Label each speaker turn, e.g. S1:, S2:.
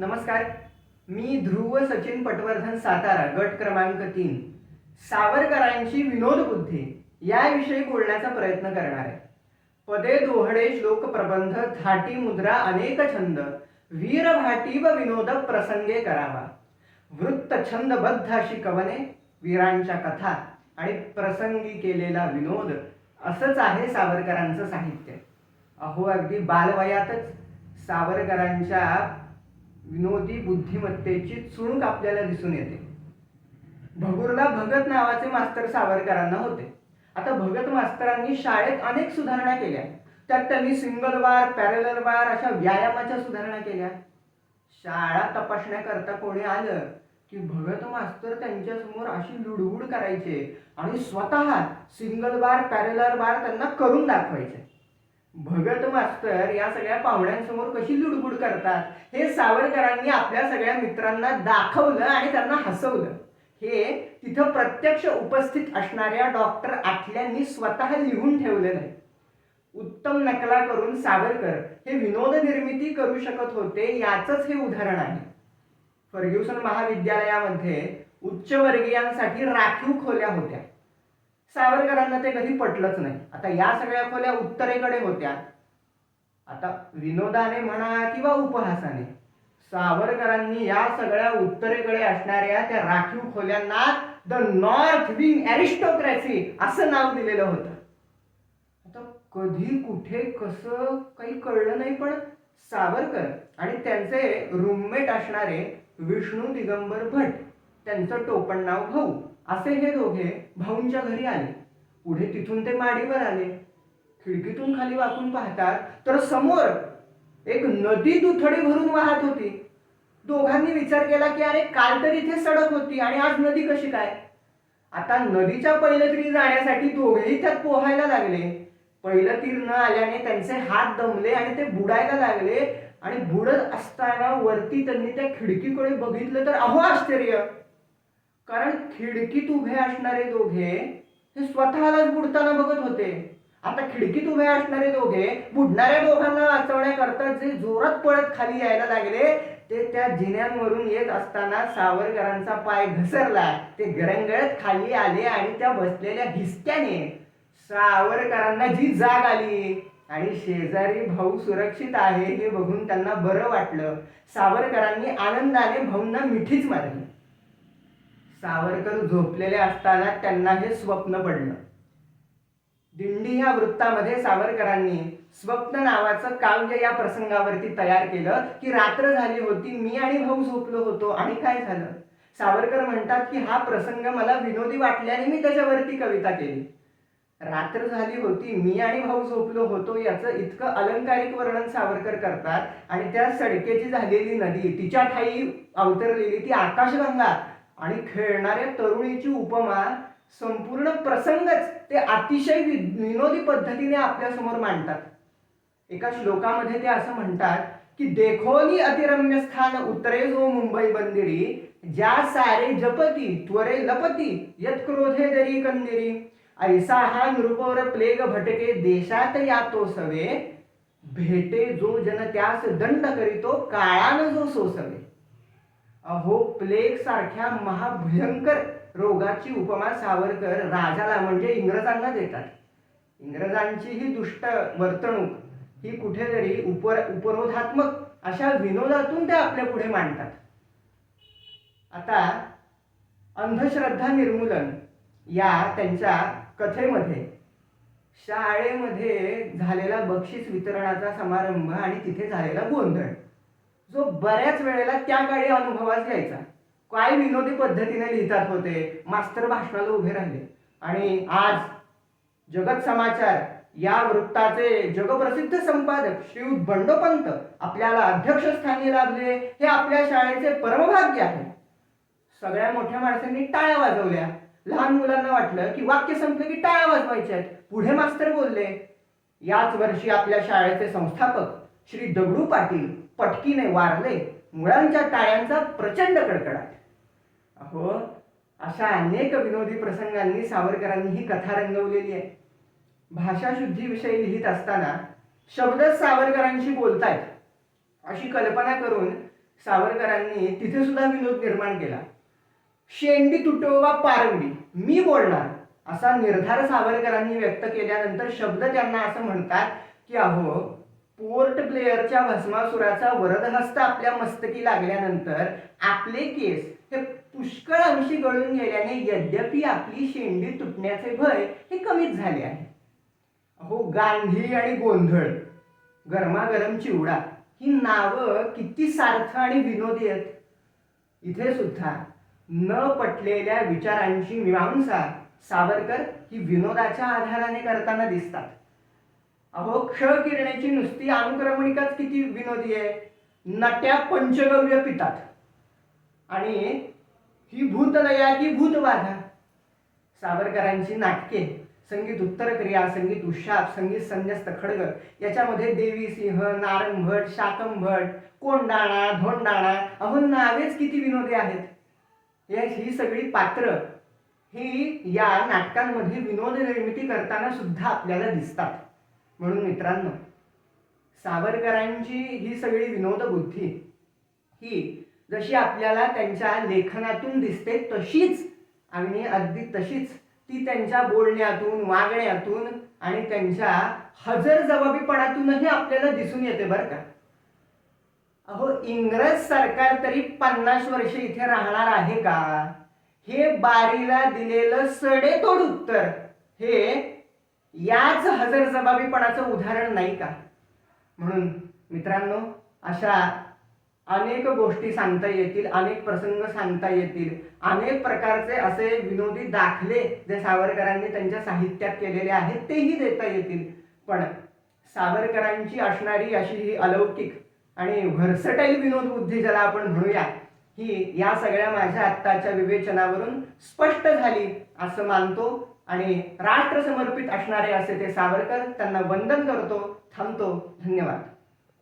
S1: नमस्कार. मी ध्रुव सचिन पटवर्धन सातारा गट क्रमांक तीन. सावरकरांची विनोद बुद्धी याविषयी बोलण्याचा प्रयत्न करणार आहे. पदे दोहडे श्लोक प्रबंध थाटी मुद्रा अनेक छंद वीर भाटी व विनोद प्रसंगे करावा. वृत्त छंदबद्ध अशी कवने वीरांच्या कथा आणि प्रसंगी केलेला विनोद. असंच आहे सावरकरांचं साहित्य. अहो अगदी बालवयातच सावरकरांच्या विनोदी बुद्धिमत्तेची चुणूक आपल्याला दिसून येते. भगूरला भगत नावाचे मास्तर सावरकरांना होते. आता भगत मास्तरांनी शाळेत अनेक सुधारणा केल्या. त्यात त्यांनी सिंगल बार पॅरेलल बार अशा व्यायामाच्या सुधारणा केल्या. शाळा तपासण्याकरता कोणी आलं की भगत मास्तर त्यांच्यासमोर अशी लुडबुड करायचे आणि स्वतः सिंगल बार पॅरेलर बार त्यांना करून दाखवायचे. भगत मास्तर या सगळ्या पाहुण्यांसमोर कशी लुडबुड करतात हे सावरकरांनी आपल्या सगळ्या मित्रांना दाखवलं आणि त्यांना हसवलं. हे तिथं प्रत्यक्ष उपस्थित असणाऱ्या डॉक्टर आठल्यांनी स्वतः लिहून ठेवलेलं आहे. उत्तम नकला करून सावरकर हे विनोद निर्मिती करू शकत होते याचंच हे उदाहरण आहे. फर्ग्युसन महाविद्यालयामध्ये उच्चवर्गीयांसाठी राखीव खोल्या होत्या. सावरकरांना ते कधी पटलंच नाही. आता या सगळ्या खोल्या उत्तरेकडे होत्या. आता विनोदाने म्हणा किंवा उपहासाने सावरकरांनी या सगळ्या उत्तरेकडे असणाऱ्या त्या राखीव खोल्यांना द नॉर्थ विंग अरिस्टोक्रॅसी असं नाव दिलेलं होतं. आता कधी कुठे कसं काही कळलं नाही पण सावरकर आणि त्यांचे रूममेट असणारे विष्णू दिगंबर भट त्यांचं टोपण नाव भाऊ. असे हे दोघे भाऊंच्या घरी आले. पुढे तिथून ते माडीवर आले. खिडकीतून खाली वाकून पाहतात तर समोर एक नदी दुथडी भरून वाहत होती. दोघांनी विचार केला की अरे काल तर इथे सडक होती आणि आज नदी कशी काय? आता नदीच्या पहिलं तरी जाण्यासाठी दोघेही त्यात पोहायला लागले. पहिलं तीर न आल्याने त्यांचे हात दमले आणि ते बुडायला लागले. आणि बुडत असताना वरती त्यांनी त्या खिडकीकडे बघितलं तर अहो आश्चर्य! कारण खिडकीत उभे असणारे दोघे हे स्वतःलाच बुडताना बघत होते. आता खिडकीत उभे असणारे दोघे बुडणाऱ्या दोघांना वाचवण्याकरता जे जोरात पळत खाली यायला लागले ते त्या जिन्यांवरून येत असताना सावरकरांचा पाय घसरला. ते गरंगळत खाली आले आणि त्या बसलेल्या हिसक्याने सावरकरांना जी जाग आली. आणि शेजारी भाऊ सुरक्षित आहे हे बघून त्यांना बरं वाटलं. सावरकरांनी आनंदाने भाऊंना मिठीच मारली. सावरकर झोपलेले असताना त्यांना हे स्वप्न पडलं. दिंडी ह्या वृत्तामध्ये सावरकरांनी स्वप्न नावाचं काव्य या प्रसंगावरती तयार केलं की रात्र झाली होती मी आणि भाऊ झोपलो होतो आणि काय झालं? सावरकर म्हणतात की हा प्रसंग मला विनोदी वाटल्याने मी त्याच्यावरती कविता केली. रात्र झाली होती मी आणि भाऊ झोपलो होतो याचं इतकं अलंकारिक वर्णन सावरकर करतात. आणि त्या सडकेची झालेली नदी तिच्या ठाई अवतरलेली ती आकाशगंगा आणि खेळणाऱ्या तरुणीची उपमा संपूर्ण प्रसंगच ते अतिशय विनोदी पद्धतीने आपल्यासमोर मांडतात. एका श्लोकामध्ये ते असं म्हणतात की देखोनी अतिरम्य स्थान उतरे जो मुंबई बंदिरी ज्या सारे जपती त्वरे लपती यत क्रोधे दरी कंदिरी. ऐसा हा नृपवर प्लेग भटके देशात यातो सवे. भेटे जो जन त्यास दंड करीतो काळानं जो सोसवे. अहो प्लेग सारख्या महाभयंकर रोगाची उपमा सावरकर राजाला म्हणजे इंग्रजांना देतात. इंग्रजांची ही दुष्ट वर्तणूक ही कुठेतरी उपर उपरोधात्मक अशा विनोदातून ते आपल्या पुढे मांडतात. आता अंधश्रद्धा निर्मूलन या त्यांच्या कथेमध्ये शाळेमध्ये झालेला बक्षीस वितरणाचा समारंभ आणि तिथे झालेला गोंधळ. जो बऱ्याच वेळेला त्या काळी अनुभवास घ्यायचा. काय विनोदी पद्धतीने लिहितात होते मास्तर भाषणाला उभे राहिले. आणि आज जगत समाचार या वृत्ताचे जगप्रसिद्ध संपादक श्रीयुत बंडोपंत आपल्याला अध्यक्षस्थानी लाभले. हे आपल्या शाळेचे परमभाग्य आहे. सगळ्या मोठ्या माणसांनी टाळ्या वाजवल्या. लहान मुलांना वाटलं की वाक्य संपलं की टाळ्या वाजवायच्या आहेत. पुढे मास्तर बोलले. याच वर्षी आपल्या शाळेचे संस्थापक श्री दगडू पाटील पटकीने वारले मुळांच्या टाळ्यांचा प्रचंड कडकडाट. अहो अशा अनेक विनोदी प्रसंगांनी सावरकरांनी ही कथा रंगवलेली आहे. भाषाशुद्धीविषयी लिहित असताना शब्दच सावरकरांशी बोलतायत अशी कल्पना करून सावरकरांनी तिथे सुद्धा विनोद निर्माण केला. शेंडी तुटो वा पारंबी मी बोलणार असा निर्धार सावरकरांनी व्यक्त केल्यानंतर शब्द त्यांना असं म्हणतात की अहो पोर्ट प्लेयरच्या भस्मासुराचा वरदहस्त आपल्या मस्तकी लागल्यानंतर आपले केस हे पुष्कळ अंशी गळून गेल्याने यद्यपि आपली शेंडी तुटण्याचे भय हे कमीच झाले आहे. अहो गांधी आणि गोंधळ गरमागरम चिवडा ही नावं किती सार्थ आणि विनोदी आहेत. इथे सुद्धा न पटलेल्या विचारांची मीमांसा सावरकर ही विनोदाच्या आधाराने करताना दिसतात. अहो क्ष किरण्याची नुसती अनुक्रमणिकाच किती विनोदी आहे. नट्या पंचगव्य पितात. आणि ही भूतलया की भूतबाधा सावरकरांची नाटके संगीत उत्तर क्रिया संगीत उशाप संगीत संन्यस्त खडग याच्यामध्ये देवी सिंह नारंभट शाकंभट कोंडाणा धोंडाणा अहो नावेच किती विनोदी आहेत. या ही सगळी पात्र ही या नाटकांमध्ये विनोद निर्मिती करताना सुद्धा आपल्याला दिसतात. म्हणून मित्रांनो सावरकरांची ही सगळी विनोद बुद्धी ही जशी आपल्याला त्यांच्या लेखनातून दिसते तशीच आणि अगदी तशीच ती त्यांच्या बोलण्यातून वागण्यातून आणि त्यांच्या हजर जबाबीपणातूनही आपल्याला दिसून येते बरं का. अहो इंग्रज सरकार तरी पन्नास वर्ष इथे राहणार आहे का? हे बारीला दिलेलं सडेतोड उत्तर हे याच हजरजबाबीपणाचं उदाहरण नाही का? म्हणून मित्रांनो अशा अनेक गोष्टी सांगता येतील अनेक प्रसंग सांगता येतील अनेक प्रकारचे असे विनोदी दाखले जे सावरकरांनी त्यांच्या साहित्यात केलेले आहेत तेही देता येतील. पण सावरकरांची असणारी अशी ही अलौकिक आणि व्हर्सटाईल विनोद बुद्धी ज्याला आपण म्हणूया ही या सगळ्या माझ्या आत्ताच्या विवेचनावरून स्पष्ट झाली असं मानतो. आणि राष्ट्र समर्पित असणारे असे ते सावरकर त्यांना वंदन करतो थांबतो. धन्यवाद.